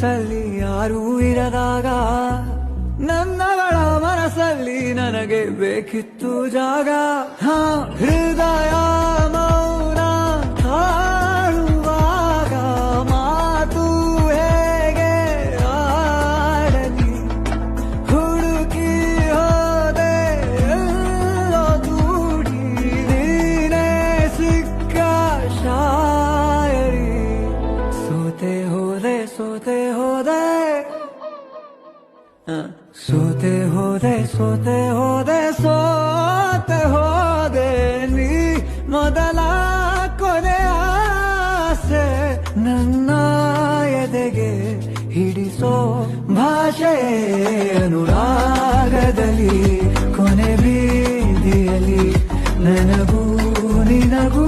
ಕನಸಲ್ಲಿ ಯಾರೂ ಇರದಾಗ ನನ್ನಗಳ ಮನಸ್ಸಲ್ಲಿ ನನಗೆ ಬೇಕಿತ್ತು ಜಾಗ. ಹಾ ಹೃದಯ ಸೋತೆ ಹೋದೆ. ಸೋತೆ ಹೋದೆ ಸೋತೆ ಹೋದೆ ಸೋತೆ ಹೋದೆ ನೀ ಮೊದಲ ಕೊನೆ ಆಸೆ ನನ್ನ ಎದೆಗೆ ಹಿಡಿಸೋ ಭಾಷೆ ಅನುರಾಗದಲ್ಲಿ ಕೊನೆ ಬೀದಿಯಲ್ಲಿ ನನಗೂ ನಿನಗೂ